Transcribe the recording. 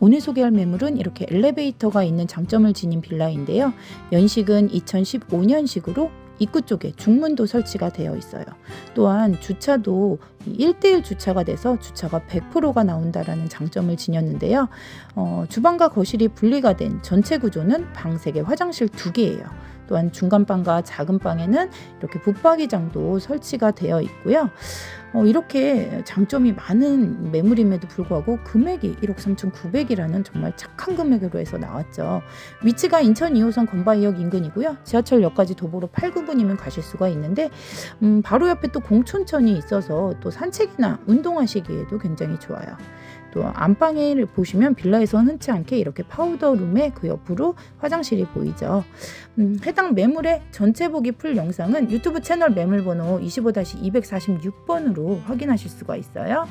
오늘 소개할 매물은 이렇게 엘리베이터가 있는 장점을 지닌 빌라인데요. 연식은 2015년식으로 입구 쪽에 중문도 설치가 되어 있어요. 또한 주차도 1대1 주차가 돼서 주차가 100%가 나온다라는 장점을 지녔는데요. 어, 주방과 거실이 분리가 된 전체 구조는 방 3개, 화장실 2개예요. 또한 중간 방과 작은 방에는 이렇게 붙박이장도 설치가 되어 있고요. 어, 이렇게 장점이 많은 매물임에도 불구하고 금액이 1억 3,900이라는 정말 착한 금액으로 해서 나왔죠. 위치가 인천 2호선 건바이역 인근이고요. 지하철역까지 도보로 8, 9분이면 가실 수가 있는데 음, 바로 옆에 또 공촌천이 있어서 또 산책이나 운동하시기에도 굉장히 좋아요. 또 안방을 보시면 빌라에서 흔치 않게 이렇게 파우더룸의 그 옆으로 화장실이 보이죠. 음, 해당 매물의 전체 보기 풀 영상은 유튜브 채널 매물번호 25-246번으로 확인하실 수가 있어요.